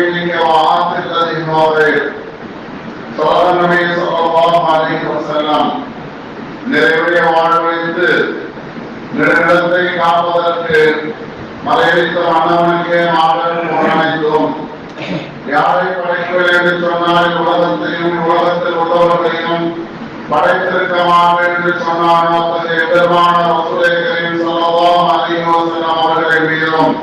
فكفر يمينك وعاص الذي هو خير صلى النبي صلى الله عليه وسلم நிறைவுடைய வாழ்வைத்து நிறுவனத்தை காப்பதற்கு மலையளித்த மன்னவனுக்கே மாபெரும் புகழனைத்தும் யாரை படைக்கவில்லை என்று சொன்னால் உலகத்தையும் உலகத்தில் உள்ளவர்களையும் படைத்திருக்க மாட்டேன் என்று சொன்னார் அத்தகைய பெருமான வசூலைகளையும் சொல்லலாம் அதிகோசனம் அவர்களை மீதும்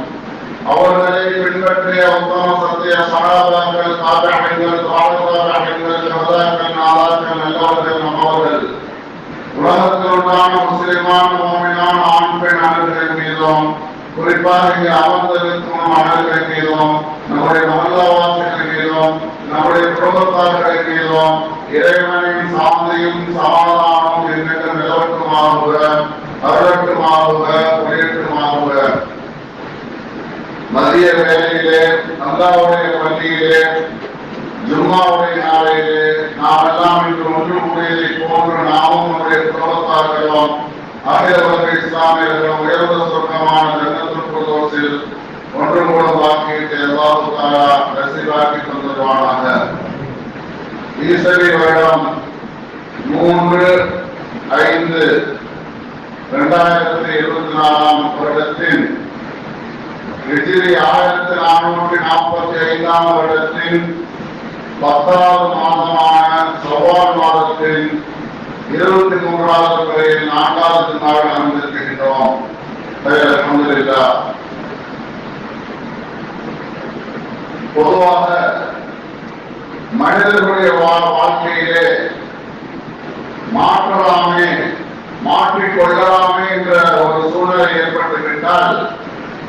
அவர்களை பின்பற்றிய உத்தம சத்திய சகாபாக்கள் தாபியங்கள் தாழ்வாபியங்கள் சமுதாயங்கள் நாதாக்கள் நல்லவர்கள் நம்மவர்கள் உலகத்தில் உண்டான முஸ்லிமான மோமினான ஆண் பெண் அணுகளின் மீதும் குறிப்பாக இங்கே அமர்ந்திருக்கும் அணுகளின் மீதும் நம்முடைய மல்லவாசிகளின் மீதும் நம்முடைய குடும்பத்தார்களின் மீதும் இறைவனின் சாந்தியும் சமாதானமும் என்னென்று பொதுவாக மனிதர்களுடைய வாழ்க்கையிலே மாற்றலாமே மாற்றிக்கொள்ளலாமே என்ற ஒரு சூழ்நிலை ஏற்பட்டுவிட்டால்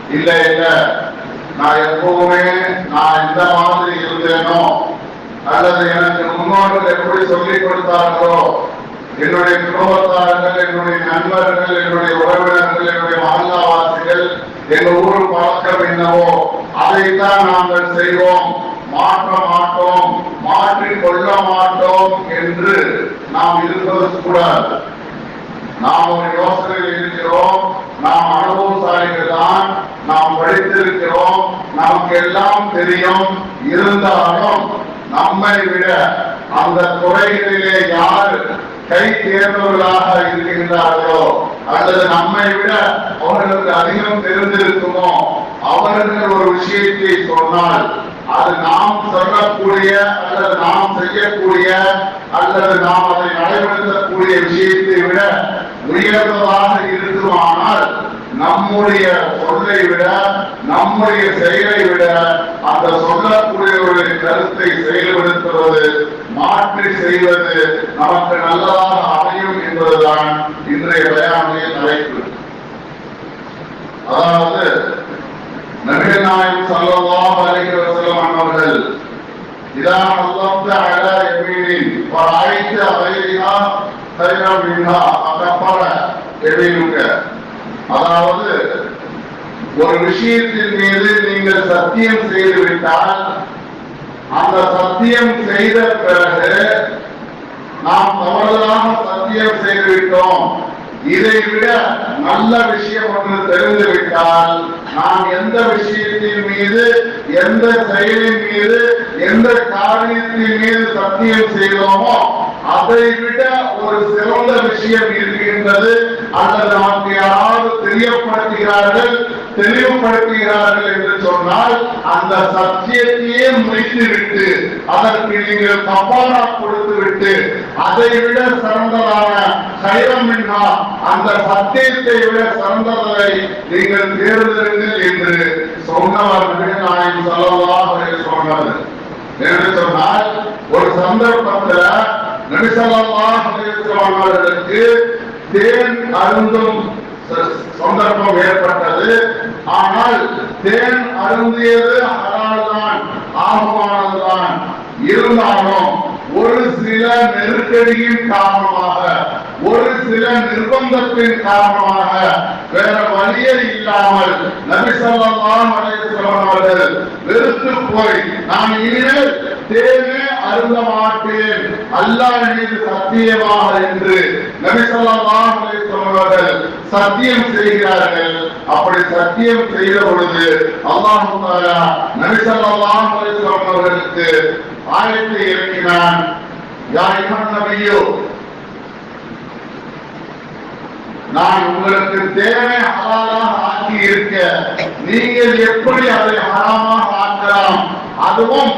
இல்லை இல்லை நான் எப்பவுமே நான் இந்த மாதிரி இருந்தேனோ அல்லது எனக்கு முன்னோர்கள் எப்படி சொல்லிக் கொடுத்தார்களோ என்னுடைய குடும்பத்தார்கள் என்னுடைய நண்பர்கள் என்னுடைய உறவினர்கள் என்னுடைய மாநிலவாசிகள் எங்க ஊர் பழக்கம் என்னவோ அதைத்தான் நாங்கள் செய்வோம். மாற்ற மாட்டோம் மாற்றிக் கொள்ள மாட்டோம் என்று நாம் இருப்பது கூடாது. நாம் ஒரு யோசனையில் இருக்கிறோம். நாம் அனுபவசாலிகள் தான் நாம் படித்திருக்கிறோம். நமக்கு எல்லாம் தெரியும். இருந்தாலும் நம்மை விட அந்த துறைகளிலே யார் கை தேர்ந்தவர்களாக இருக்கின்றார்களோ அல்லது நம்மை விட அவர்களுக்கு அதிகம் தெரிந்திருக்குமோ அவர்கள் ஒரு விஷயத்தை சொன்னால் அது நாம் சொல்லக்கூடிய அல்லது நாம் செய்யக்கூடிய அல்லது நாம் அதை நடைபெறுத்தக்கூடிய விஷயத்தை விட உயர்ந்ததாக இருக்குமானால் நம்முடைய சொல்லை விட நம்முடைய செயலை விட அந்த சொல்லக்கூடியவருடைய கருத்தை செயல்படுத்துவது மாற்றி செய்வது நமக்கு நல்லதாக அமையும் என்பதுதான் இன்றைய பயானுடைய தலைப்பு அதாவது நபிகள் நாயகம் ஸல்லல்லாஹு அலைஹி வஸல்லம் அவர்கள் இதா அல்லாஹ்த அலா யமீனின் ஃபரைத அலைஹா சைரா மின்ஹா அகபர எபினுக அதாவது ஒரு விஷயத்தின் மீது நீங்கள் சத்தியம் செய்து விட்டால் அந்த சத்தியம் செய்த பிறகு நாம் தவறுதலாக சத்தியம் செய்து விட்டோம் இதை விட நல்ல விஷயம் ஒன்று தெரிந்து விட்டால் நாம் எந்த விஷயத்தின் மீது எந்த செயலின் மீது எந்த காரியத்தின் மீது சத்தியம் செய்தோமோ அதை விட ஒரு சிறந்த விஷயம் இருக்கின்றது. அதை நமக்கு யாராவது தெரியப்படுத்துகிறார்கள் தெளிவுபடுத்துகிறார்கள் என்று சொன்னால் அந்த சத்தியத்தையே முடித்துவிட்டு அதற்கு நீங்கள் கப்பாரா கொடுத்து விட்டு அதை விட சிறந்ததான சைரம் என்றா அந்த சத்தியத்தை விட சிறந்ததை நீங்கள் தேர்ந்தெடுங்கள் என்று சொன்னவர்கள் நான் சொல்லலாம் சொன்னது என்று சொன்னால் ஒரு சந்தர்ப்பத்துல நபிசல்லாஹ் அவர்களுக்கு தேன் அருந்தும் சந்தர்ப்பம் ஏற்பட்டது. ஆனால் தேன் அருந்தியது ஹலால்தான் ஆபமானதுதான் இருந்தாலும் ஒரு சில நெருக்கடியின் காரணமாக ஒரு சில நிர்பந்தத்தின் காரணமாக வேற வழியே இல்லாமல் நபிசல்லாம் அவர்கள் வெறுத்து போய் நான் இனிமேல் தேவே அருந்த மாட்டேன். அல்லாஹ் மீது சத்தியமாக என்று நபிசல்லாம் அவர்கள் சத்தியம் செய்கிறார்கள். அப்படி சத்தியம் செய்த பொழுது அல்லாஹ் நபிசல்லாம் அவர்களுக்கு ஆயத்தை இறக்கினான். யா அய்யுஹன் நபியோ நான் உங்களுக்கு தேவை ஹலாலாக ஆக்கி இருக்க நீங்கள் எப்படி அதை ஹராமாக ஆக்கலாம்? அதுவும்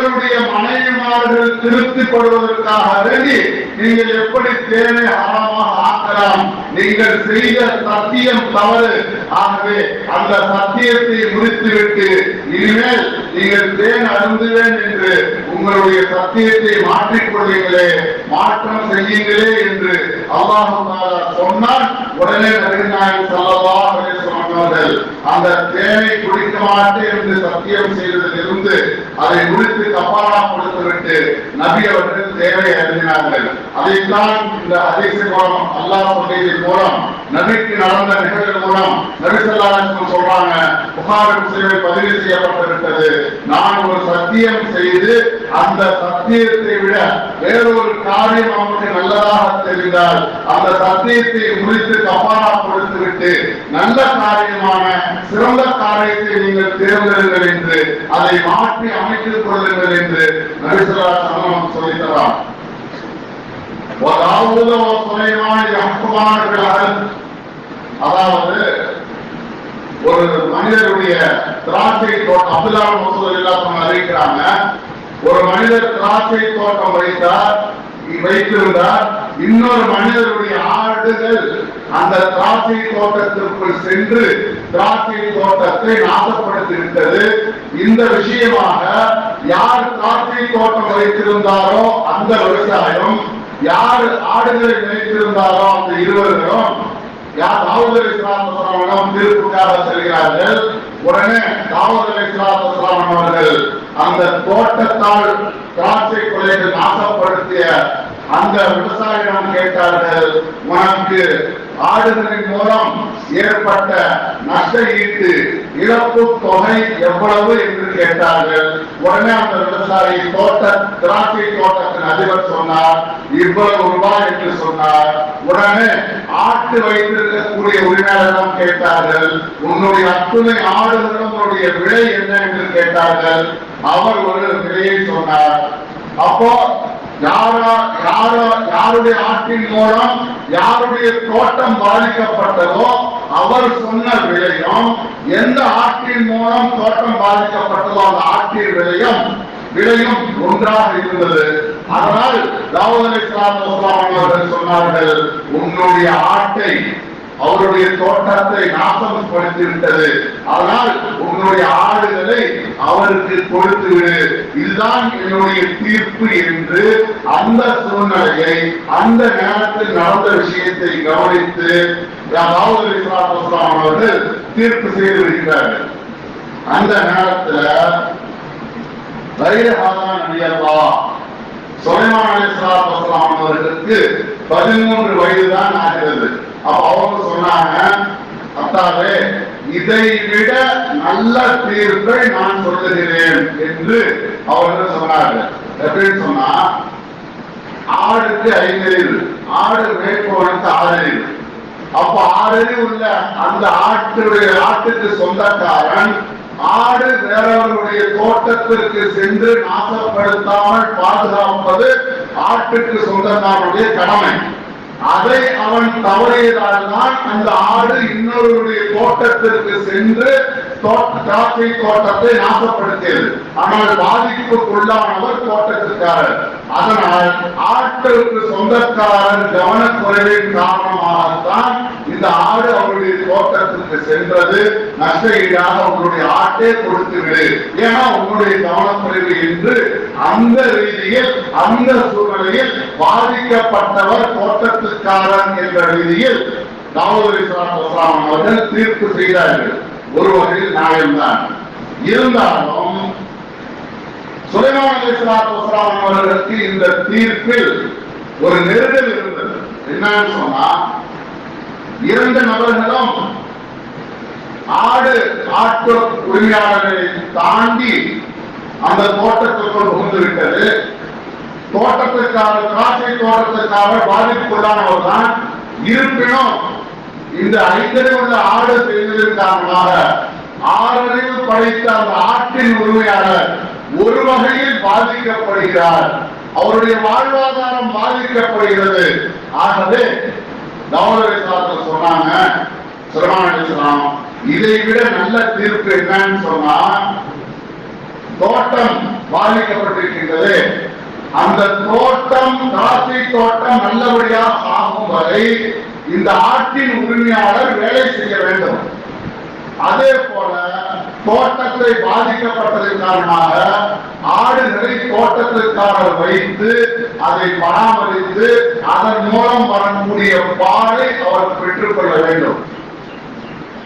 உங்களுடைய மனைவிமார்கள் திருப்திப்படுவதற்காக வேண்டி நீங்கள் எப்படி தேவை ஆழமாக ஆக்கலாம்? நீங்கள் செய்த சத்தியம் தவறு. ஆகவே அந்த சத்தியத்தை முடித்துவிட்டு இனிமேல் நீங்கள் தேன் அருந்துவேன் என்று உங்களுடைய சத்தியத்தை மாற்றிக்கொள்ளுங்களே மாற்றம் செய்யுங்களே என்று அல்லாஹ் சொன்னால் உடனே நபிநாயகம் ஸல்லல்லாஹு அலைஹி வஸல்லம் அந்த தேனை குடிக்க மாட்டேன் என்று சத்தியம் செய்ததிலிருந்து அதை முடித்து கப்பாரா கொடுத்துவிட்டு நபி அவர்கள் தேவை அறிஞ்சினார்கள். அதைத்தான் இந்த ஹதீஸ் மூலம் அல்லாஹ் சொல்லியது மூலம் நபிக்கு நடந்த நிகழ்வு மூலம் நபி ஸல்லல்லாஹு சொல்றாங்க புகார் முஸ்லிமில் பதிவு செய்யப்பட்டிருக்கிறது நான் ஒரு சத்தியம் செய்து அந்த சத்தியத்தை விட வேறொரு காரியம் நமக்கு நல்லதாக தெரிந்தால் அந்த சத்தியத்தை முடித்து கப்பாரா கொடுத்துவிட்டு நல்ல காரியமான சிறந்த காரியத்தை நீங்கள் தேர்ந்தெடுங்கள் என்று அதை மாற்றி அமைத்துக் கொள்ளுங்கள் என்று நபிசுல்லா சமம் சொல்லித்தரான் وداود وسليمان يحكمان في الأرض அதாவது ஒரு மனிதருடைய திராட்சை தோட்டம் அப்துல்லா மசூத் இல்லாம அறிவிக்கிறாங்க ஒரு மனிதர் திராட்சை தோட்டம் வைத்தார் வைத்திருந்தார் இன்னொரு மனிதருடைய ஆடுகள் அந்த திராட்சை தோட்டத்திற்குள் சென்று திராட்சை தோட்டத்தை நாசப்படுத்தி விட்டது இந்த விஷயமாக யார் திராட்சை தோட்டம் வைத்திருந்தாரோ அந்த விவசாயம் யார் ஆடுகளை நினைத்திருந்தாரோ அந்த இருவர்களும் யார் தாவூத் அலைஹிஸ்ஸலாம் அவர்களிடம் தீர்ப்புக்காக செல்கிறார்கள். உடனே தாவூத் அலைஹிஸ்ஸலாம் அவர்கள் அந்த தோட்டத்தால் திராட்சை கொலைகள் நாசப்படுத்திய அந்த விவசாயிடம் கேட்டார்கள் உனக்கு ஆடுகளின் மூலம் ஏற்பட்ட நஷ்ட ஈட்டு இழப்பு தொகை எவ்வளவு? என்று கேட்டார்கள். உடனே அந்த விவசாயி தோட்ட திராட்சை தோட்டத்தின் அதிபர் சொன்னார் இவ்வளவு ரூபாய் என்று சொன்னார். உடனே ஆட்டு வைத்திருக்கக்கூடிய உரிமையாளரிடம் கேட்டார்கள் உன்னுடைய அத்துணை ஆடுகளுடைய விலை என்ன? என்று கேட்டார்கள். அவர் ஒரு விலையை சொன்னார். அப்போ யாரா யாரோ யாருடைய ஆட்டின் மூலம் யாருடைய தோட்டம் பாதிக்கப்பட்டதோ அவர் சொன்ன விலையும் எந்த ஆட்டின் மூலம் தோட்டம் பாதிக்கப்பட்டதோ அந்த ஆட்டின் விலையும் விலையும் ஒன்றாக இருந்தது. அதனால் தாவூத் அலைஹிஸ்ஸலாம் அவர்கள் சொன்னார்கள் உன்னுடைய ஆட்டை அவருடைய தோட்டத்தை நாசம் படுத்தி விட்டது. ஆனால் உன்னுடைய ஆடுகளை அவருக்கு கொடுத்து விடு. இதுதான் என்னுடைய தீர்ப்பு என்று அந்த சூழ்நிலையை அந்த நேரத்தில் நடந்த விஷயத்தை கவனித்து தாவூத் அலைஹிஸ்ஸலாம் அவர்கள் தீர்ப்பு செய்து விடுகிறார்கள். அந்த நேரத்துல வைரஹாதான் அடியல்லா சுலைமான் அவர்களுக்கு பதிமூன்று வயதுதான் ஆகிறது. அவங்க சொன்னாங்க அத்தாவே இதை விட நல்ல தீர்ப்பை நான் சொல்லுகிறேன் என்று அவர்கள் சொன்னார்கள் எப்படின்னு சொன்னா ஆடுக்கு ஐந்தறிவு ஆடு மேய்ப்பவனுக்கு ஆறறிவு அப்ப ஆறறிவு உள்ள அந்த ஆட்டுடைய ஆட்டுக்கு சொந்தக்காரன் ஆடு வேறவர்களுடைய தோட்டத்திற்கு சென்று நாசப்படுத்தாமல் பாதுகாப்பது ஆட்டுக்கு சொந்தக்காரனுடைய கடமை. அதை அவன் தவறியதால் தான் அந்த ஆடு இன்னொருடைய தோட்டத்திற்கு சென்று திராட்சை தோட்டத்தை நாசப்படுத்தியது. ஆனால் பாதிப்புக்குள்ளானவர் தோட்டத்திற்காரர். அதனால் ஆட்டுக்கு சொந்தக்காரன் கவனக்குறைவின் காரணமாகத்தான் இந்த ஆடு அவருடைய தோட்டத்திற்கு சென்றது. நஷ்ட ஈடாக உங்களுடைய ஆட்டே கொடுத்துவிடு. ஏன்னா உங்களுடைய கவனக்குறைவு என்று அந்த ரீதியில் அந்த சூழ்நிலையில் பாதிக்கப்பட்டவர் தோட்டத்துக்காரன் என்ற ரீதியில் தாவூத் இஸ்லாம் அவர்கள் தீர்ப்பு செய்தார்கள். ஒரு வகையில் நியாயம்தான். இருந்தாலும் சுலைமான் அலிஸ்லாத்து அவர்களுக்கு இந்த தீர்ப்பில் ஒரு நெருடல் இருந்தது. என்னன்னு சொன்னா இரண்டு நபர்களும் ஆடு ஆட்டு உரிமையாளர்களை தாண்டி அந்த தோட்டத்திற்குள் புகுந்துவிட்டது. தோட்டத்திற்காக திராட்சை தோட்டத்திற்காக பாதிப்புக்குள்ளானவர் தான் இருப்பினும் இந்த ஐந்தரை உள்ள ஆடு செய்ததன் காரணமாக ஆறறிவு படைத்த அந்த ஆட்டின் உரிமையாளர் ஒரு வகையில் பாதிக்கப்படுகிறார். அவருடைய வாழ்வாதாரம் பாதிக்கப்படுகிறது. ஆகவே தாவூத் சாஸ்திரம் சொன்னாங்க சுரமானம் இதை விட நல்ல தீர்ப்பு என்னன்னு சொன்னா தோட்டம் பாதிக்கப்பட்டிருக்கின்றது. அந்த தோட்டம் திராட்சை தோட்டம் நல்லபடியாக ஆகும் வரை இந்த ஆட்டின் உரிமையாளர் வேலை செய்ய வேண்டும். அதே போல தோட்டத்தை பாதிக்கப்பட்டதன் காரணமாக ஆடுகளை தோட்டத்திற்காக வைத்து அதை பராமரித்து அதன் மூலம் வரக்கூடிய பாலை அவர் பெற்றுக்கொள்ள வேண்டும்.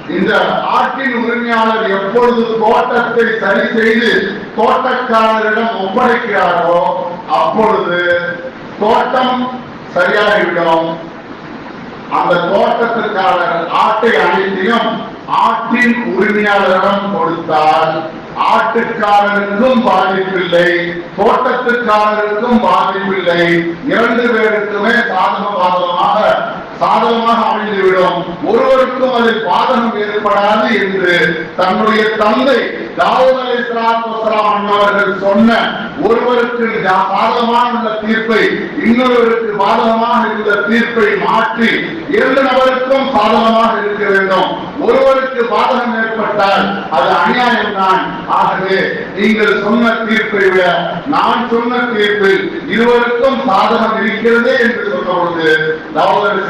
இந்த ஆட்டின் உரிமையாளர் எப்பொழுது தோட்டத்தை சரி செய்து தோட்டக்காரரிடம் ஒப்படைக்கிறாரோ அப்பொழுது தோட்டம் சரியாகிவிடும். அந்த தோட்டத்திற்காரர் ஆட்டை அனைத்தையும் ஆட்டின் உரிமையாளரிடம் கொடுத்தால் ஆட்டுக்காரருக்கும் பாதிப்பில்லை தோட்டத்துக்காரருக்கும் பாதிப்பில்லை. இரண்டு பேருக்குமே சாதக பாதகமாக சாதகமாக அமைந்துவிடும். ஒருவருக்கும் அதில் பாதகம் ஏற்படாது என்று தன்னுடைய தந்தை தாவூத் அலி அவர்கள் சொன்ன ஒருவருக்கு பாதகமான உள்ள தீர்ப்பை இன்னொருவருக்கு பாதகமாக இருந்த தீர்ப்பை மாற்றி இரண்டு நபருக்கும் பாதகமாக இருக்க வேண்டும். ஒருவருக்கு பாதகம் ஏற்பட்டால் அது அநியாயம் தான் ஆகவே நீங்கள் சொன்ன தீர்ப்பை விட நான் சொன்ன தீர்ப்பில் இருவருக்கும் சாதகம் இருக்கிறதே என்று சொன்ன பொழுது தாவூத் அலி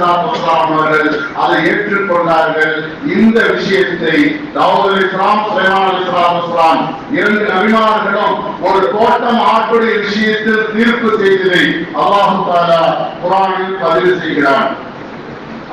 அவர்கள் அதை ஏற்றுக்கொண்டார்கள். இந்த விஷயத்தை தாவூத் இஸ்லாம் சுலைமான் அலி இஸ்லாம் இரண்டு நபிமார்களும் ஒரு தோட்டம் ஆட்டுடைய விஷயத்தில் தீர்ப்பு செய்ததை அல்லாஹு தாலா குரானில் பதிவு செய்கிறான்.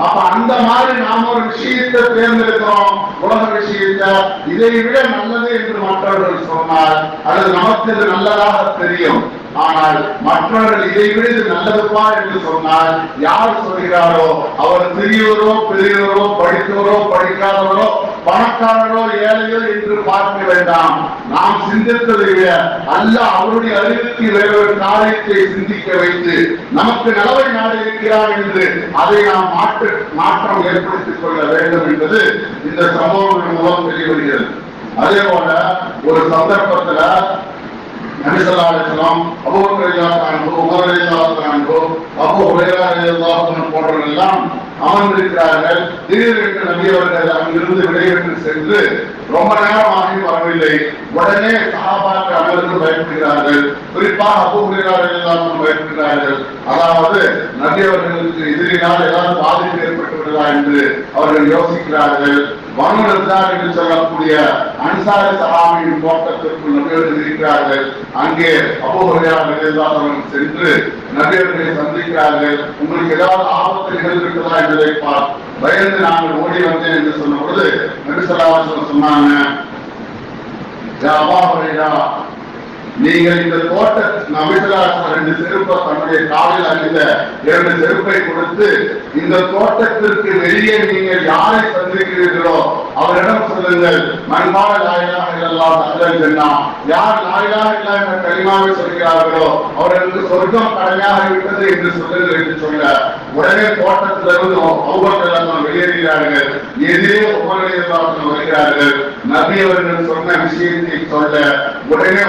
அப்ப அந்த மாதிரி நாம ஒரு விஷயத்தை தேர்ந்தெடுக்கிறோம். உலக விஷயத்தை. இதை விட நல்லது என்று மற்றவர்கள் சொன்னால் அது நமக்கு இது நல்லதாக தெரியும். ஆனால் மற்றவர்கள் இதை விட இது நல்லதுப்பா என்று சொன்னால் யார் சொல்கிறாரோ அவர் சிறியவரோ பெரியவரோ படித்தவரோ படிக்காதவரோ பணக்காரரோ ஏழையோ என்று பார்க்க வேண்டாம். நாம் சிந்தித்ததை விட அல்ல அவருடைய அறிவுக்கு வேறொரு காரியத்தை சிந்திக்க வைத்து நமக்கு நலவை நாடு இருக்கிறார் என்று அதை நாம் மாற்ற மாற்றம் ஏற்படுத்திக் கொள்ள வேண்டும் என்பது இந்த சம்பவங்கள் மூலம் தெரிய அதே போல ஒரு சந்தர்ப்பத்துல நபிசல்லாசலம் அபோக்கரையாத்தானோ உமரையாத்தானோ அபோ உரையாத்தான போன்றவர்கள் எல்லாம் அமர்ந்திருக்கிறார்கள். திடீரென்று நபி அவர்கள் அங்கிருந்து விடைபெற்று சென்று ரொம்ப நேரம் ஆகி வரவில்லை. உடனே சகாபாக்கு அமர்ந்து பயப்படுகிறார்கள். குறிப்பாக அபு உரையாளர்கள் பயப்படுகிறார்கள். அதாவது நபி எதிரினால் ஏதாவது பாதிப்பு ஏற்பட்டு விடுதா என்று அவர்கள் யோசிக்கிறார்கள். வனுநத்தார் என்று சொல்லக்கூடிய அன்சார சகாமியின் தோட்டத்திற்குள் நபியர்கள் இருக்கிறார்கள். அங்கே அபோஹரையாளர்கள் சென்று நபியர்களை சந்திக்கிறார்கள். உங்களுக்கு ஏதாவது ஆபத்து நிகழ்ந்திருக்கிறதா என்பதை பார் பயந்து நாங்கள் ஓடி வந்தேன் என்று சொன்ன பொழுது நபிசல்லாசன் சொன்னாங்க நீங்கள் இந்த தோட்ட நபிசல்லாசன் ரெண்டு செருப்பை தன்னுடைய காலில் அறிந்த இரண்டு செருப்பை கொடுத்து இந்த தோட்டத்திற்கு வெளியே நீங்கள் யாரை சந்திக்கிறீர்களோ அவரிடம் சொல்லுங்கள் மண்பான லாயிலாக இல்லல்லா தகவல் சொன்னா யார் லாயிலாக இல்லா என்ற கலிமாவை சொல்கிறார்களோ அவர்களுக்கு சொர்க்கம் கடமையாக விட்டது என்று சொல்லுங்கள் என்று சொல்ல உடனே தோட்டத்திலிருந்து அவ்வளவு வெளியேறுகிறார்கள். எதிரே உமரலியல்லாஹு வருகிறார்கள். நபி அவர்கள் சொன்ன விஷயத்தை சொல்ல உடனே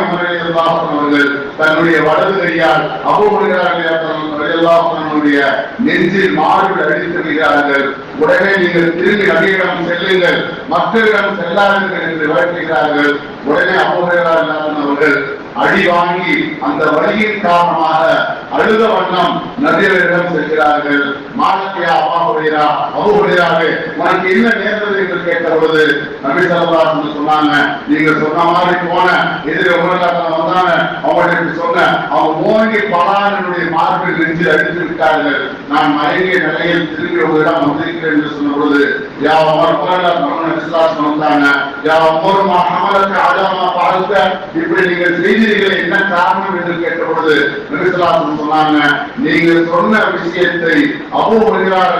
அவர்கள் தன்னுடைய வலது கையால் அபுபுரியாருடைய நெஞ்சில் மார்பில் அடித்து உடனே நீங்கள் திரும்பி நபியிடம் செல்லுங்கள். மக்களிடம் செல்லாதீர்கள் என்று விளக்குகிறார்கள். உடனே அபுபுரியார் அவர்கள் அடி வாங்கி அந்த வழியின் காரணமாக அழுத வண்ணம் நதியரிடம் செல்கிறார்கள். மாலக்கியா அபாவுடையா அபுடையாவே உனக்கு என்ன நேர்ந்தது என்று கேட்ட பொழுது நபி சல்லாஸ் சொன்னாங்க நீங்க சொன்ன மாதிரி போன எதிரே உலகத்தில் வந்தாங்க. அவங்களுக்கு சொன்ன அவங்க மோங்கி பலானுடைய மார்பில் நெஞ்சில் அடித்து விட்டார்கள். நான் மயங்கிய நிலையில் திரும்பி உங்களிடம் வந்திருக்கிறேன் என்று சொன்ன பொழுது யா அவர் போல يا عمر ما حملك على ما பார்த்த இப்படி நீங்கள் செய்தீர்கள். என்ன காரணம் என்று கேட்ட பொழுது நபிசுலாசம் சொன்னாங்க நீங்கள் சொன்ன விஷயத்தை அபு வருகிறார்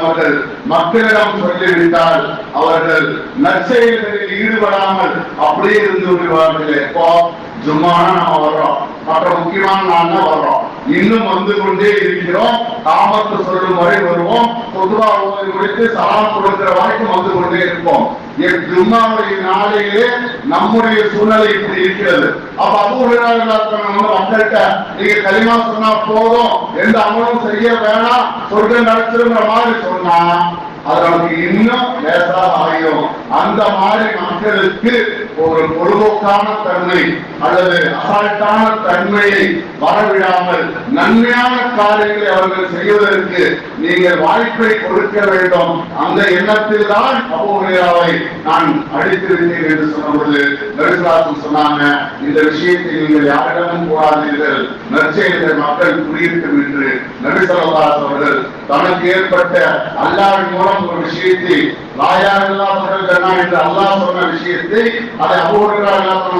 அவர்கள் மக்களிடம் சொல்லிவிட்டால் அவர்கள் நற்செயல்களில் ஈடுபடாமல் அப்படியே இருந்து விடுவார்கள். எப்போ ஜும்மான நம்ம வர்றோம். மற்ற முக்கியமான நாள் தான் வர்றோம். இன்னும் வந்து கொண்டே இருக்கிறோம். காமத்து சொல்லும் வரை வருவோம். பொதுவா ஓதி முடித்து சலாம் கொடுக்கிற வரைக்கும் வந்து கொண்டே இருப்போம். என் ஜும்மாவுடைய நாளையிலே நம்முடைய சூழ்நிலை இப்படி இருக்கிறது. அப்ப அபூர்வம் மக்கள்கிட்ட நீங்க களிமா சொன்னா போதும் எந்த அமலும் செய்ய வேணாம் சொல்ற நடத்துங்கிற மாதிரி சொன்னா அது நமக்கு இன்னும் லேசா ஆகிடும் அந்த மாதிரி மக்களுக்கு ஒரு பொழுதுக்கான தன்மை அல்லது அசால்ட்டான தன்மையை வரவிடாமல் நன்மையான காரியங்களை அவர்கள் செய்வதற்கு நீங்கள் வாய்ப்பை கொடுக்க வேண்டும். அந்த எண்ணத்தில் தான் அபோகையாவை நான் அடித்திருந்தேன் என்று சொன்னபோது நரிசுராசன் சொன்னாங்க இந்த விஷயத்தை நீங்கள் யாரிடமும் போராதீர்கள் நற்செயல்கள் மக்கள் புரியட்டும் என்று நபிசல்லாஸ் அவர்கள் தனக்கு ஏற்பட்ட அல்லாவின் மூலம் ஒரு விஷயத்தை லாயாரில்லாதவர்கள் என்று அல்லாஹ் சொன்ன விஷயத்தை அதை அபூர்வ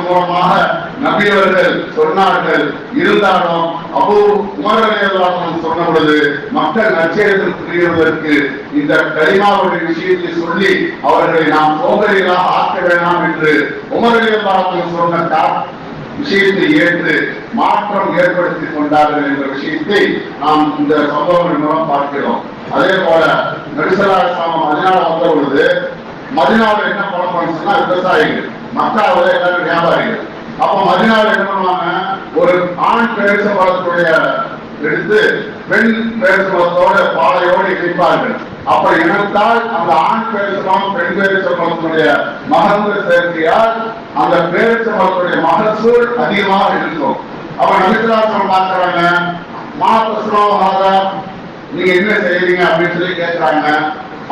மூலமாக நபி அவர்கள் சொன்னார்கள். இருந்தாலும் அபு உமரலையல்லாஹ் சொன்ன பொழுது மக்கள் நற்செயல்கள் புரிவதற்கு இந்த கரிமாவுடைய விஷயத்தை சொல்லி அவர்களை நாம் சோதனைகளாக ஆக்க வேண்டாம் என்று உமரலையல்லாஹ் சொன்ன கா- விஷயத்தை ஏற்று மாற்றம் ஏற்படுத்திக் கொண்டார்கள் என்ற விஷயத்தை நாம் இந்த சம்பவங்கள் மூலம் பார்க்கிறோம். அதே போல நெரிசலாக சாமம் மதினால வந்த பொழுது மதினாவில் என்ன பணம் பண்ணுச்சுன்னா விவசாயிகள். மக்காவில் எல்லாரும் வியாபாரிகள். அப்ப மதினாவில் என்ன பண்ணுவாங்க? ஒரு ஆண் பேரிச்ச பழத்துடைய எடுத்து பெண் பேரிச்சம்பழத்தோட பாலையோடு இணைப்பார்கள். அப்ப இணைத்தால் அந்த ஆண் பேரிச்சம்பழம் பெண் பேரிச்சம்பழத்தினுடைய மகன்கள் சேர்க்கையால் அந்த பேரிச்சம்பழத்துடைய மகசூல் அதிகமாக இருக்கும். அப்ப நபிசுலாசனம் பார்க்கிறாங்க. மாதம் நீங்க என்ன செய்யறீங்க அப்படின்னு சொல்லி கேட்கறாங்க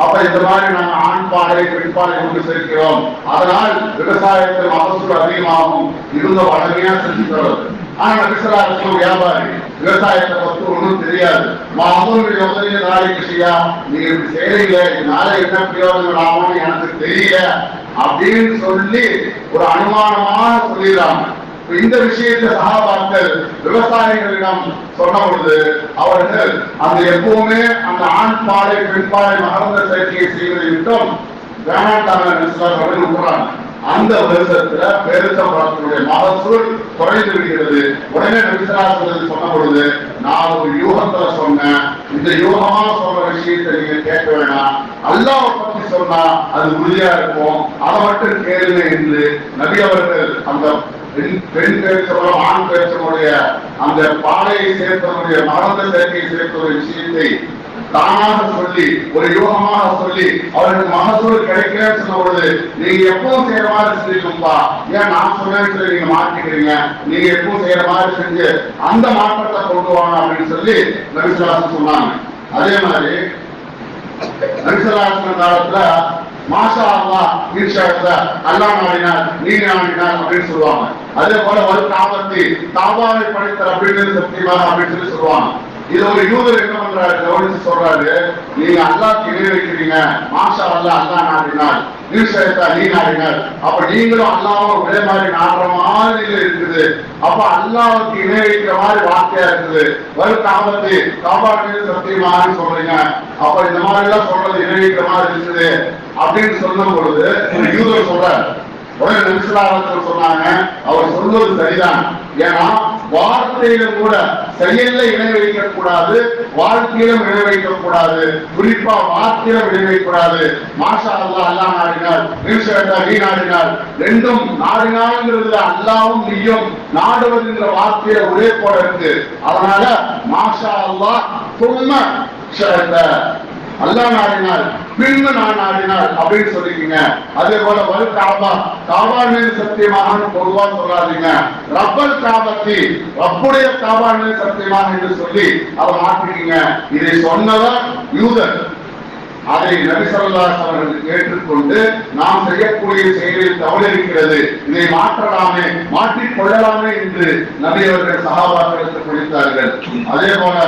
அப்ப இந்த மாதிரி நாங்க ஆண் பாடலை பெண் பாலை கொண்டு சேர்க்கிறோம். அதனால் விவசாயத்தில் மகசூல் அதிகமாகும். இருந்த வளமையா செஞ்சு தருவது ஆனா நபிசலாசனம் வியாபாரி விவசாயத்தை பத்தி ஒண்ணும் தெரியாது. மாமூல் யோசனை நாளைக்கு செய்யா நீங்க இப்படி செய்யறீங்க இதனால என்ன பிரயோஜனங்கள் ஆகும்னு எனக்கு தெரியல அப்படின்னு சொல்லி ஒரு அனுமானமாக சொல்லிடுறாங்க. இந்த விஷயத்தை சகாபாக்கள் விவசாயிகளிடம் சொன்ன பொழுது அவர்கள் அந்த எப்பவுமே அந்த ஆண் பாலை பெண் பாலை மகர்ந்த சேர்க்கையை செய்வதை விட்டும் வேணாட்டாங்க அந்த வருஷத்துல பேருச்சம்பழத்தினுடைய மகசூல் குறைந்து விடுகிறது. உடனே நபிசராசன் சொன்ன பொழுது நான் ஒரு யூகத்துல சொன்னேன். இந்த யூகமா சொல்ற விஷயத்தை நீங்க கேட்க வேணாம். அல்லாஹ் பத்தி சொன்னா அது உறுதியா இருக்கும். அதை மட்டும் கேளுங்க என்று நபி அவர்கள் அந்த பெண் பெண் பேச்சவரும் ஆண் பேச்சவருடைய அந்த பாலையை சேர்த்தவருடைய மறந்த சேர்க்கையை சேர்த்தவருடைய விஷயத்தை தானாக சொல்லி ஒரு யோகமாக சொல்லி அவருக்கு மகசூல் கிடைக்கிறேன்னு சொன்ன பொழுது நீங்க எப்பவும் செய்யற மாதிரி செஞ்சுக்கோப்பா ஏன் நான் சொன்னேன்னு சொல்லி நீங்க மாற்றிக்கிறீங்க நீங்க எப்பவும் செய்யற மாதிரி செஞ்சு அந்த மாற்றத்தை கொண்டு வாங்க அப்படின்னு சொல்லி நபிசுலாசன் சொன்னாங்க. அதே மாதிரி நபிசுலாசன காலத்துல மாஷா அல்லா ஈர்ஷாத்துல அல்லா நாடினார் நீ நாடினார் அப்படின்னு சொல்லுவாங்க. அதே போல ஒரு தாமத்தி தாபாவை படைத்த அப்படின்னு சத்தியமாக அப்படின்னு சொல்லி சொல்லுவாங்க. இது ஒரு யூதர் என்ன பண்றாரு? கவனிச்சு சொல்றாரு நீங்க அல்லாஹ் இணை வைக்கிறீங்க. மாஷா அல்லா அல்லா நாடினார். ஈர்ஷா நீ நாடினார். அப்ப நீங்களும் அல்லாவும் ஒரே மாதிரி நாடுற மாதிரி இருக்குது. அப்ப அல்லாவுக்கு இணை வைக்கிற மாதிரி வார்த்தையா இருக்குது. வரும் காமத்தி தாபா சத்தியமாக சொல்றீங்க. அப்ப இந்த மாதிரி எல்லாம் சொல்றது இணை வைக்கிற மாதிரி இருக்குது. அப்படின்னு சொல்லும் பொழுது ஒரு யூதர் சொல்றாரு. உடனே நபிசுல்லாஹு சொன்னாங்க அவர் சொல்வது சரிதான். ஏன்னா வார்த்தையில கூட செயல்ல இணை வைக்க கூடாது வாழ்க்கையிலும் இணை வைக்க கூடாது குறிப்பா வார்த்தையிலும் இணை வைக்க கூடாது. மாஷா அல்லா அல்லாஹ் நாடினார் நிமிஷா நீ நாடினார். ரெண்டும் நாடினாங்கிறதுல அல்லாவும் நீயும் நாடுவதுங்கிற வார்த்தையில ஒரே போல இருக்கு. அதனால மாஷா அல்லாஹ் தும்ம அல்லா நாடினார் பின்பு நான் நாடினார் அப்படின்னு சொல்லிக்கீங்க அதே போல வரு காபா காபா மீது சத்தியமாக பொதுவா சொல்லாதீங்க. ரப்பல் காபத்தி ரப்புடைய காபா மீது சத்தியமாக என்று சொல்லி அதை மாற்றிக்கீங்க இதை சொன்னவர் யூதர். அதை நபிசல்லாஸ் அவர்கள் ஏற்றுக்கொண்டு நாம் செய்யக்கூடிய செயலில் தவறு இருக்கிறது. இதை மாற்றலாமே மாற்றிக் கொள்ளலாமே என்று நபி அவர்கள் சகாபாக்களுக்கு கொடுத்தார்கள் அதே போல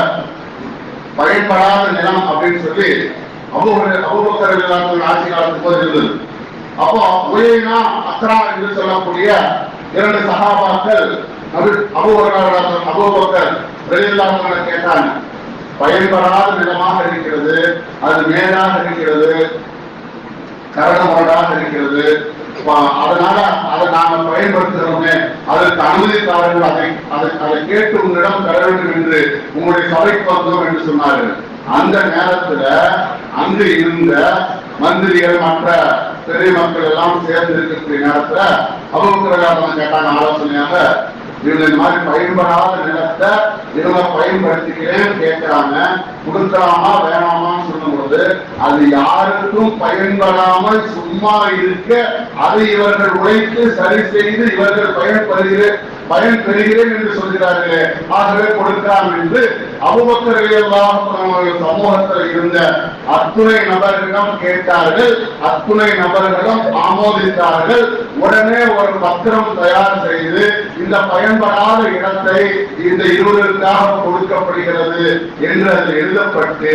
பயன்படாத நிலம் அப்படின்னு சொல்லி அவ்வளவு ஆட்சி காலத்துக்கு போது இருந்தது அப்போ உயினா அக்ரா என்று சொல்லக்கூடிய இரண்டு சகாபாக்கள் அபுபக்கர் அபுபக்கர் கேட்டாங்க பயன்படாத நிலமாக இருக்கிறது அது மேலாக இருக்கிறது கரடமுரடாக இருக்கிறது அதனால அதை நாம பயன்படுத்துகிறோமே. அதற்கு அனுமதி தாருங்கள் அதை அதை அதை கேட்டு உங்களிடம் தர வேண்டும் என்று உங்களுடைய சபைக்கு வந்தோம் என்று சொன்னார்கள். அந்த நேரத்துல அங்கு இருந்த மந்திரிகள் மற்ற பெரிய மக்கள் எல்லாம் சேர்ந்து இருக்கக்கூடிய நேரத்துல அபுபக்கர் கேட்டாங்க ஆலோசனையாக இவங்க இந்த மாதிரி பயன்படாத நிலத்தை இவங்க பயன்படுத்திக்கிறேன்னு கேட்கிறாங்க. கொடுக்கலாமா வேணாமான்னு சொல்லும்போது அது யாருக்கும் பயன்படாமல் சும்மா இருக்க அதை இவர்கள் உழைத்து சரி செய்து இவர்கள் பயன்படுகிற பயன் பெறுகிறேன் என்று சொல்கிறார்களே. ஆகவே கொடுக்கலாம் என்று அபுபக்கரையெல்லாம் சமூகத்தில் இருந்த அத்துணை நபர்களிடம் கேட்டார்கள். அத்துணை நபர்களிடம் ஆமோதித்தார்கள். உடனே ஒரு பத்திரம் தயார் செய்து இந்த பயன்படாத இடத்தை இந்த இருவருக்காக கொடுக்கப்படுகிறது என்று அது எழுதப்பட்டு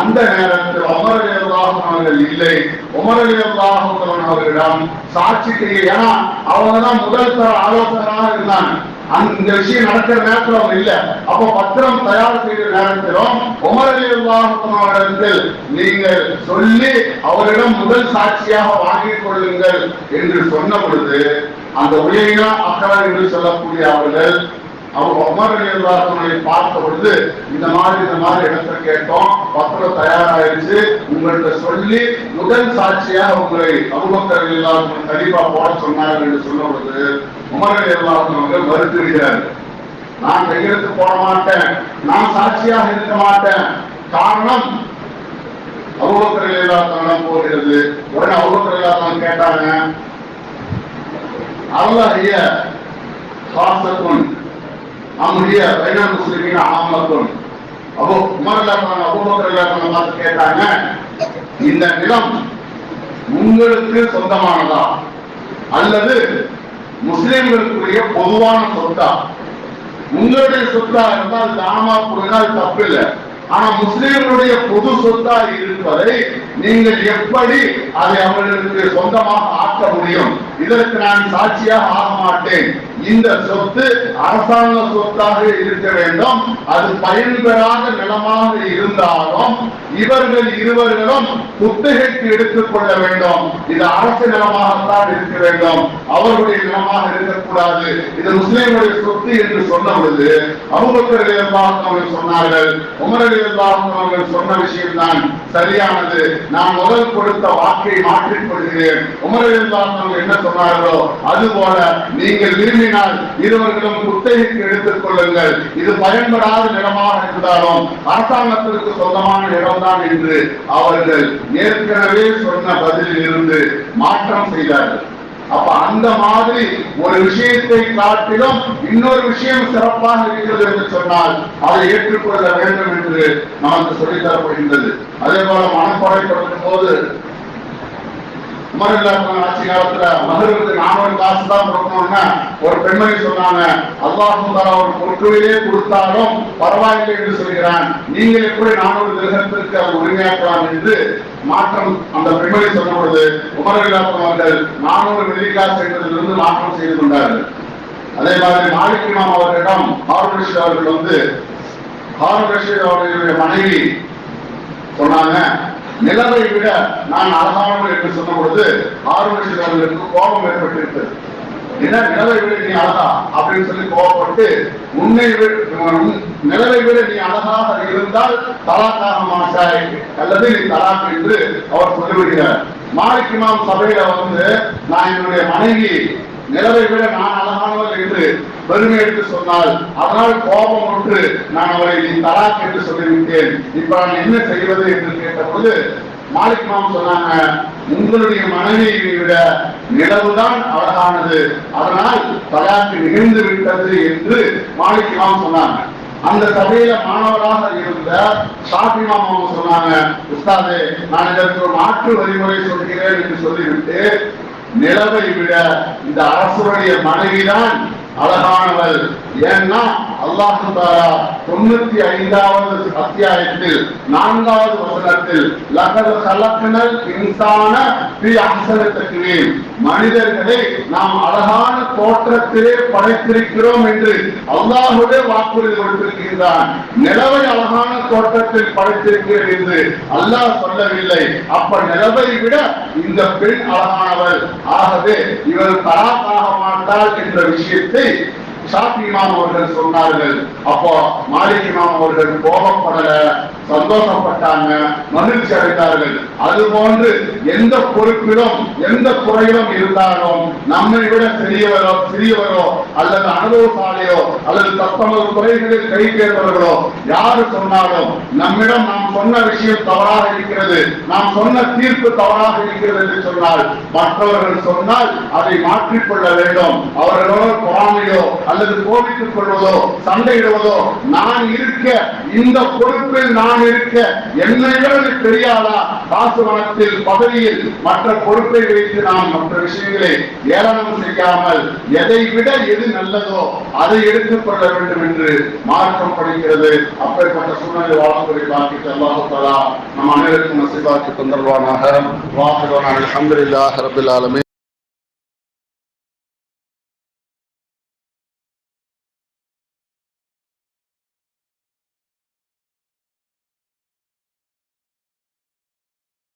அந்த நேரத்தில் அமரலியல்லாஹும் அவர்கள் இல்லை. உமரலியல்லாஹும் அவர்களிடம் சாட்சிக்கு ஏன்னா அவங்க தான் முதல் தர ஆலோசகராக இருந்தாங்க. இந்த விஷயம் நடக்கிற நேரத்தில் அவங்க இல்ல. அப்போ பத்திரம் தயார் செய்த நேரத்திலும் உமரலியல்லாஹும் நீங்கள் சொல்லி அவரிடம் முதல் சாட்சியாக வாங்கிக் கொள்ளுங்கள் என்று சொன்ன பொழுது அந்த உயர்னா அக்கறை என்று சொல்லக்கூடிய அவர்கள் அவர் உமரலியல்லாஹுவை பார்த்த பொழுது இந்த மாதிரி இந்த மாதிரி இடத்தை கேட்டோம் பத்திரம் தயாராயிருச்சு உங்கள்கிட்ட சொல்லி முதல் சாட்சியாக உங்களை அபுபக்கர் எல்லாருக்கும் கண்டிப்பா போட சொன்னார்கள் என்று சொன்ன பொழுது உமரல் எல்லாருக்கும் அவர்கள் மறுத்து நான் கையெழுத்து போட மாட்டேன். நான் சாட்சியாக இருக்க மாட்டேன். காரணம் அபுபக்கர் எல்லாத்தனம் போகிறது. உடனே அபுபக்கர் எல்லாத்தனம் கேட்டாங்க. அல்லாஹிய காசத்துன் நம்முடைய பைன முஸ்லிமின் ஆமத்துன் அபோ உமர் எல்லாத்தனம் அபுபக்கர் எல்லாத்தனம் பார்த்து கேட்டாங்க. இந்த நிலம் உங்களுக்கு சொந்தமானதா? அல்லது முஸ்லிம்களுக்குரிய பொதுவான சொத்தா. உங்களுடைய சொத்தா இருந்தால் தானமா கொடுங்க அது தப்பு இல்லை ஆனா முஸ்லிம்களுடைய பொது சொத்தா இருப்பதை நீங்கள் எப்படி அதை அவர்களுக்கு சொந்தமாக ஆக்க முடியும்? இதற்கு நான் சாட்சியாக ஆக மாட்டேன். இந்த சொத்து அரசாங்க சொத்தாக இருக்க வேண்டும். அது பயன்பெறாத நிலமாக இருந்தாலும் இவர்கள் இருவர்களும் குத்தகைக்கு எடுத்துக் கொள்ள வேண்டும். இது அரசு நிலமாகத்தான் இருக்க வேண்டும். அவர்களுடைய நிலமாக இருக்கக்கூடாது. இது முஸ்லிம்களுடைய சொத்து என்று சொன்ன பொழுது அபுபக்கர் அவர்கள் சொன்னார்கள். உமர் அவர்கள் சொன்ன விஷயம்தான் சரியானது. நான் முதல் கொடுத்த வாக்கை மாற்றிக் கொள்கிறேன் உமர் என்ன சொன்னார்களோ? அதுபோல நீங்கள் விரும்பினால் இருவர்களும் குத்தகைக்கு எடுத்துக் கொள்ளுங்கள். இது பயன்படாத நிலமாக இருந்தாலும் அரசாங்கத்திற்கு சொந்தமான இடம்தான் என்று அவர்கள் ஏற்கனவே சொன்ன பதிலில் இருந்து மாற்றம் செய்தார்கள். அப்ப அந்த மாதிரி ஒரு விஷயத்தை காட்டிலும் இன்னொரு விஷயம் சிறப்பாக இருக்கிறது என்று சொன்னால் அதை ஏற்றுக்கொள்ள வேண்டும் என்று நமக்கு சொல்லித்தரப்படுகின்றது. அதே போல மனப்பாடை போது உமரில்லாம ஆட்சி காலத்துல மகருக்கு நானூறு காசு தான் கொடுக்கணும்னா ஒரு பெண்மணி சொன்னாங்க. அல்லாஹும் தாலா ஒரு பொருட்களிலே கொடுத்தாலும் பரவாயில்லை என்று சொல்கிறான். நீங்கள் எப்படி நானூறு கிரகத்திற்கு அவர் உரிமையாக்கலாம் என்று மாற்றம் அந்த பெண்மணி சொன்ன பொழுது உமரில்லாம அவர்கள் நானூறு வெள்ளிக்காசு என்பதிலிருந்து மாற்றம் செய்து கொண்டார்கள். அதே மாதிரி மாலிக் இமாம் அவர்களிடம் ஹாரூன் ரஷீத் அவர்கள் வந்து ஹாரூன் ரஷீத் அவர்களுடைய மனைவி சொன்னாங்க நிலவை விட நான் அழகானவள் என்று சொன்ன பொழுது ஆறு கோபம் ஏற்பட்டிருக்கிறது. என்ன நிலவை விட நீ அழகா அப்படின்னு சொல்லி கோபப்பட்டு உன்னை நிலவை விட நீ அழகாக இருந்தால் தலாக்காக சாய் அல்லது நீ தலாக் என்று அவர் சொல்லிவிடுகிறார். மாலிக் சபையில வந்து நான் என்னுடைய மனைவி நிலவை விட நான் அழகானவர் என்று பெருமை என்று சொன்னால் அதனால் கோபம் ஒன்று நான் அவரை நீ தலாக் என்று சொல்லிவிட்டேன். இப்ப நான் என்ன செய்வது என்று கேட்டபோது மாலிக் மாம் சொன்னாங்க உங்களுடைய மனைவியை விட நிலவுதான் அழகானது. அதனால் தலாக்கு நிகழ்ந்து விட்டது என்று மாலிக் மாம் சொன்னாங்க. அந்த சபையில மாணவராக இருந்த ஷாஃபி மாமா சொன்னாங்க உஸ்தாதே நான் இதற்கு ஒரு மாற்று வழிமுறை சொல்கிறேன் என்று சொல்லிவிட்டு நிலவை விட இந்த அரசுடைய மனைவிதான் அழகானவள் ஏன்னா அல்லாஹு தாரா தொண்ணூத்தி ஐந்தாவது அத்தியாயத்தில் நான்காவது வசனத்தில் லகல் கலக்கணல் இன்சான பி அஹ்சனத்துக்குவே மனிதர்களை நாம் அழகான தோற்றத்திலே படைத்திருக்கிறோம் என்று அல்லாஹுடைய வாக்குறுதி கொடுத்திருக்கின்றான். நிலவை அழகான தோற்றத்தில் படைத்திருக்கிறேன் என்று அல்லாஹ் சொல்லவில்லை. அப்ப நிலவை விட இந்த பெண் அழகானவள். ஆகவே இவள் தலாக்காக மாட்டாள் என்ற விஷயத்தை ஷாஃபி இமாம் அவர்கள் சொன்னார்கள். அப்போ மாலிக் இமாம் அவர்கள் கோபப்படல. சந்தோஷப்பட்டாங்க மகிழ்ச்சி அடைந்தார்கள். அதுபோன்று எந்த பொறுப்பிலும் எந்த குறையிலும் இருந்தாலும் நம்மை விட பெரியவரோ சிறியவரோ அல்லது அனுபவசாலியோ அல்லது தத்தமது குறைகளில் கை தேர்ந்தவர்களோ யாரு சொன்னாலும் நம்மிடம் நாம் சொன்ன விஷயம் தவறாக இருக்கிறது நாம் சொன்ன தீர்ப்பு தவறாக இருக்கிறது என்று சொன்னால் மற்றவர்கள் சொன்னால் அதை மாற்றிக்கொள்ள வேண்டும். அவர்களோட பொறாமையோ அல்லது கோபித்துக் கொள்வதோ சண்டையிடுவதோ நான் இருக்க இந்த பொறுப்பில் நான் இருக்க. என்னை விட நீ பதவியில் மற்ற பொறுப்பை வைத்து நாம் மற்ற விஷயங்களை ஏளனம் செய்யாமல் எதை விட எது நல்லதோ அதை எடுத்துக்கொள்ள வேண்டும் என்று மார்க்கம் படிக்கிறது. அப்படிப்பட்ட சூழ்நிலை வாழ்க்கை பார்த்து அல்லாஹு நம் அனைவருக்கும் நசிபாக்கு தந்தருவானாக வாஹிரோனா அல்ஹம்துலில்லாஹி ரப்பில் ஆலமே